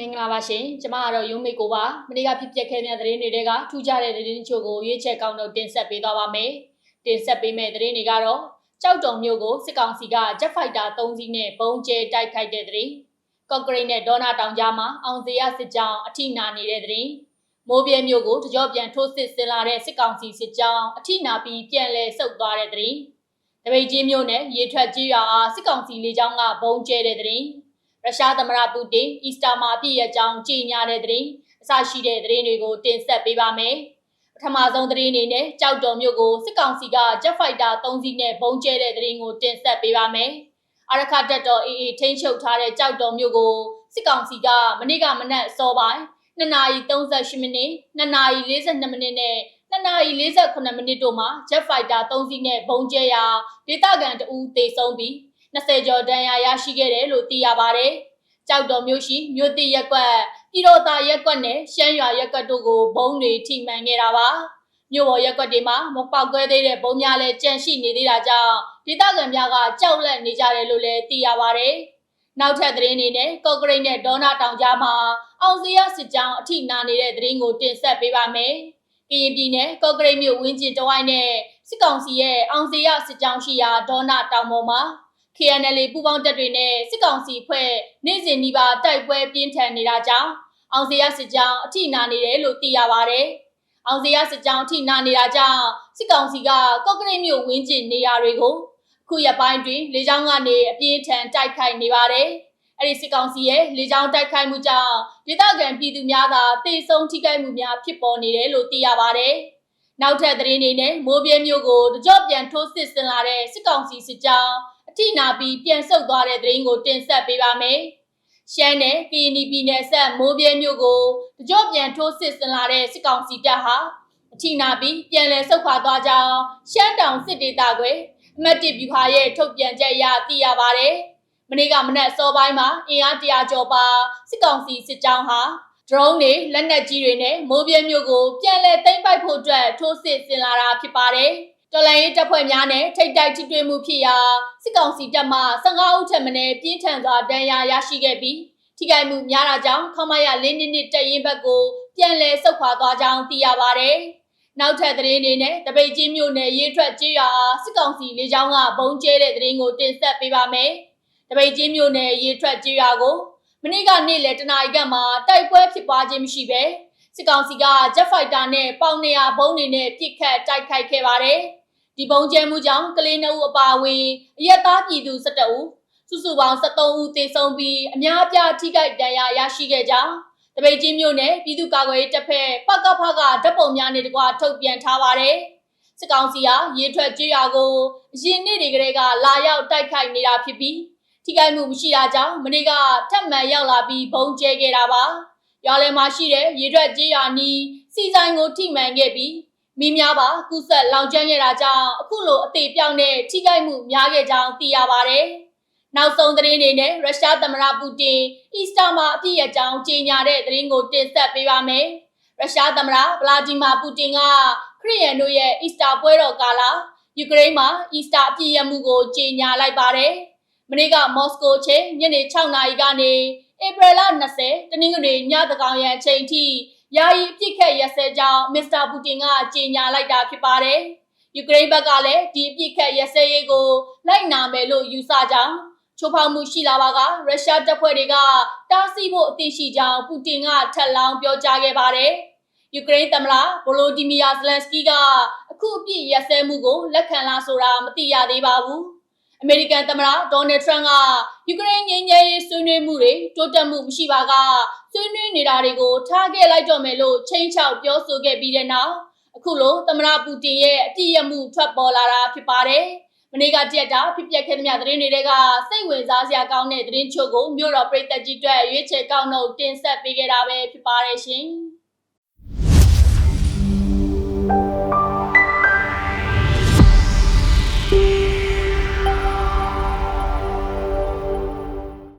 မင်္ဂလာပါရှင်ကျမကတော့ရုံးမေကိုပါမနေ့ကဖြစ်ပျက်ခဲ့တဲ့သတင်းတွေကထူးခြားတဲ့သတင်းချို့ကိုရွေးချယ်ကောင်းတော့တင်ဆက်ပေးသွားပါမယ်တင်ဆက်ပေးမယ့်သတင်းတွေကတော့ကြောက်တုံမျိုးကိုစစ်ကောင်စီက Jet Fighter 3စီးနဲ့ပုံကျဲတိုက်ခိုက်တဲ့သတင်းကော့ကရိတ်နဲ့ဒေါနာတောင်ကြားမှာအောင်စရစစ်ကြောင်းအထိနာနေတဲ့သတင်းမိုးပြဲမျိုးကိုတကြောပြန်ထိုးစစ်ဆင်လာတဲ့စစ်ကောင်စီစစ်ကြောင်းအထိနာပြီးပြန်လဲဆုတ်သွားတဲ့သတင်းတပိတ်ကြီးမျိုးနဲ့ရေထွက်ကြီးရွာအားစစ်ကောင်စီလေကြောင်းကဘုံကျဲတဲ့သတင်း ရုရှားသမ္မတပူတင်အီစတာမှာပြည့်ရကြောင်းကြေညာတဲ့သတင်းအစရှိတဲ့သတင်းတွေကိုတင်ဆက်ပေးပါမယ်ပထမဆုံးသတင်းအနေနဲ့ကြောက်တော်မြို့ကိုစစ်ကောင်စီက Jet Fighter 3စီးနဲ့ဘုံကျဲတဲ့သတင်းကိုတင်ဆက်ပေးပါမယ်အရခတက်တော်အေးအေးထိန်းချုပ်ထားတဲ့ကြောက်တော်မြို့ကိုစစ်ကောင်စီကမနေ့ကမနက်စောပိုင်း2နာရီ38မိနစ်2နာရီ42မိနစ်နဲ့2နာရီ48မိနစ်တို့မှာ Jet Fighter 3စီးနဲ့ဘုံကျဲရာဒေသခံတအူးတေဆုံးပြီး 20ကျော်ဒဏ်ရာရရှိခဲ့တယ်လို့သိရပါတယ်။ကြောက်တော်မျိုးရှိမြို့တိရက်ကွက်ပြည်တော်သားရက်ကွက်နဲ့ရှမ်းရွာရက်ကွက်တို့ကိုဘုံတွေထိမှန်ခဲ့တာပါ။မြို့ပေါ်ရက်ကွက်တွေမှာမပောက်ကွဲသေးတဲ့ဘုံများလည်းကြန့်ရှိနေသေးတာကြောင့်ဒေသခံများကကြောက်လန့်နေကြတယ်လို့လည်းသိရပါတယ်။နောက်ထပ်သတင်းအနေနဲ့ကော့ကရိတ်နဲ့ဒေါနာတောင်ကြားမှာအောင်စရစစ်ကြောင်းအထိနာနေတဲ့သတင်းကိုတင်ဆက်ပေးပါမယ်။ကရင်ပြည်နယ်ကော့ကရိတ်မြို့ဝင်းကျင်တဝိုင်းနဲ့စစ်ကောင်စီရဲ့အောင်စရစစ်ကြောင်းရှိရာဒေါနာတောင်ပေါ်မှာ KNL ပူးပေါင်းတပ်တွေနဲ့စစ်ကောင်စီဖွဲ့နေ့စဉ်ဒီပါတိုက်ပွဲပြင်းထန်နေတာကြောင့်အောင်စရစစ်ကြောင်းအထိနာနေတယ်လို့သိရပါဗျ။အောင်စရစစ်ကြောင်းအထိနာနေတာကြောင့်စစ်ကောင်စီကကော့ကရိတ်မြို့ဝင်းကျင်နေရာတွေကိုအခုရပိုင်းတွင်လေကြောင်းကနေအပြင်းထန်တိုက်ခိုက်နေပါတယ်။အဲ့ဒီစစ်ကောင်စီရဲ့လေကြောင်းတိုက်ခိုက်မှုကြောင့်ဒေသခံပြည်သူများသာတေဆုံးထိခိုက်မှုများဖြစ်ပေါ်နေတယ်လို့သိရပါတယ်။နောက်ထပ်သတင်းတွေနဲ့မိုးပြဲမျိုးကိုတကြော့ပြန်ထိုးစစ်ဆင်လာတဲ့စစ်ကောင်စီစစ်ကြောင်း အထိနာပြီးပြန်ဆုတ်သွားတဲ့သတင်းကိုတင်ဆက်ပေးပါမယ်။ရှမ်းနယ် PNP နယ်ဆက်မိုးပြဲမြို့ကိုတကြော့ပြန်ထိုးစစ်ဆင်လာတဲ့စစ်ကောင်စီတပ်ဟာအထိနာပြီးပြန်လည်ဆုတ်ခွာသွားကြောင်းရှမ်းတောင်စစ်ဒေသကွယ်အမတ်တစ်ဗျူဟာရဲ့ထုတ်ပြန်ချက်အရသိရပါဗျ။မနေ့ကမနက်အစောပိုင်းမှာအင်အားတရာကျော်ပါစစ်ကောင်စီစစ်ကြောင်းဟာ drone တွေလက်နက်ကြီးတွေနဲ့မိုးပြဲမြို့ကိုပြန်လည်သိမ်းပိုက်ဖို့အတွက်ထိုးစစ်ဆင်လာတာဖြစ်ပါတယ်။ တော်လိုင်းရေးတပ်ဖွဲ့များနဲ့ထိတ်တိုက်ထိတွေ့မှုဖြစ်ရာစစ်ကောင်စီတပ်မှ15ဦးထက်မနည်းပြင်းထန်စွာဒဏ်ရာရရှိခဲ့ပြီးထိခိုက်မှုများတာကြောင့်ခမရလင်းနစ်နစ်တပ်ရင်းဘက်ကိုပြန်လည်ဆုတ်ခွာသွားကြောင်းသိရပါဗျ။နောက်ထပ်သတင်းတွေနဲ့တပိတ်ချင်းမြို့နယ်ရေးထွက်ကြေးရွာစစ်ကောင်စီလေကြောင်းကဘုံကျဲတဲ့သတင်းကိုတင်ဆက်ပေးပါမယ်။တပိတ်ချင်းမြို့နယ်ရေးထွက်ကြေးရွာကိုမနေ့ကနေ့လယ်တနာရီကမှတိုက်ပွဲဖြစ်ပွားခြင်းမရှိဘဲစစ်ကောင်စီက Jet Fighter နဲ့ပေါင်200ဘုံးတွေနဲ့ပစ်ခတ်တိုက်ခိုက်ခဲ့ပါတယ်။ ဒီပုံကျဲမှုကြောင့်ကလေးနှုတ်အပါအဝင်အရက်သားပြည်သူ17ဦးစုစုပေါင်း73ဦးသေဆုံးပြီးအများအပြားထိခိုက်ဒဏ်ရာရရှိခဲ့ကြောင်းတပိတ်ကြီးမြို့နယ်ပြည်သူ့ကာကွယ်ရေးတပ်ဖက်ပကဖကဓာတ်ပုံများနဲ့တကွာထုတ်ပြန်ထားပါတယ်စစ်ကောင်စီဟာရေထွက်ကြေးရွာကိုအရင်နေ့တွေကလေးကလာရောက်တိုက်ခိုက်နေတာဖြစ်ပြီးထိခိုက်မှုမရှိတာကြောင့်မနေ့ကထပ်မံရောက်လာပြီးဘုံကျဲခဲ့တာပါရွာလယ်မှာရှိတဲ့ရေထွက်ကြေးရွာနီးစီဆိုင်ကိုထိမှန်ခဲ့ပြီး မိများပါကုဆက်လောင်ကျွမ်းခဲ့တာကြောင့်အခုလိုအသေးပြောင်းတဲ့ထိခိုက်မှုများခဲ့ကြောင်းသိရပါတယ်။နောက်ဆုံးသတင်းအနေနဲ့ရုရှားသမ္မတပူတင်အီစတာမှာအပြည့်အကြောင်းကြေညာတဲ့သတင်းကိုတင်ဆက်ပေးပါမယ်။ရုရှားသမ္မတဗလာဒီမာပူတင်ကခရီးယန်တို့ရဲ့အီစတာပွဲတော်ကာလယူကရိန်းမှာအီစတာအပြည့်ရမှုကိုကြေညာလိုက်ပါတယ်။မနေ့ကမော်စကိုချိန်ညနေ6နာရီကနေဧပြီလ20တနင်္ဂနွေညသကောင်ရန်အချိန်ထိ ယာယီအပြစ်ခတ်ရစဲကြောင်းမစ္စတာပူတင်ကကြေညာလိုက်တာဖြစ်ပါတယ်။ယူကရိန်းဘက်ကလည်းဒီအပြစ်ခတ်ရစဲရေးကိုလိုက်နာမယ်လို့ယူဆကြောင်းချိုးဖောက်မှုရှိလာပါကရုရှားတပ်ဖွဲ့တွေကတားဆီးဖို့အသိရှိကြောင်းပူတင်ကထပ်လောင်းပြောကြားခဲ့ပါတယ်။ယူကရိန်းသမ္မတဗိုလိုဒီမီယာဇလန်စကီကအခုအပြစ်ရစဲမှုကိုလက်ခံလားဆိုတာမသိရသေးပါဘူး။ အမေရိကန်သမ္မတဒေါ်နယ်ထရန့်ကယူကရိန်းငြိမ်းချမ်းရေးဆွေးနွေးမှုတွေတိုးတက်မှုမရှိပါကဆွေးနွေးနေတာတွေကိုထားခဲ့လိုက်တော့မယ်လို့ချိန်ချောက်ပြောဆိုခဲ့ပြီးတဲ့နောက်အခုလိုသမ္မတပူတင်ရဲ့အပြည့်ရမှုထွက်ပေါ်လာတာဖြစ်ပါတယ်။မနေ့ကကြက်တာဖြစ်ပျက်ခဲ့တဲ့သတင်းတွေကစိတ်ဝင်စားစရာကောင်းတဲ့သတင်းချို့ကိုမြို့တော်ပြည်သက်ကြီးအတွက်ရွေးချယ်ကောက်နှုတ်တင်ဆက်ပေးခဲ့တာပဲဖြစ်ပါတယ်ရှင်။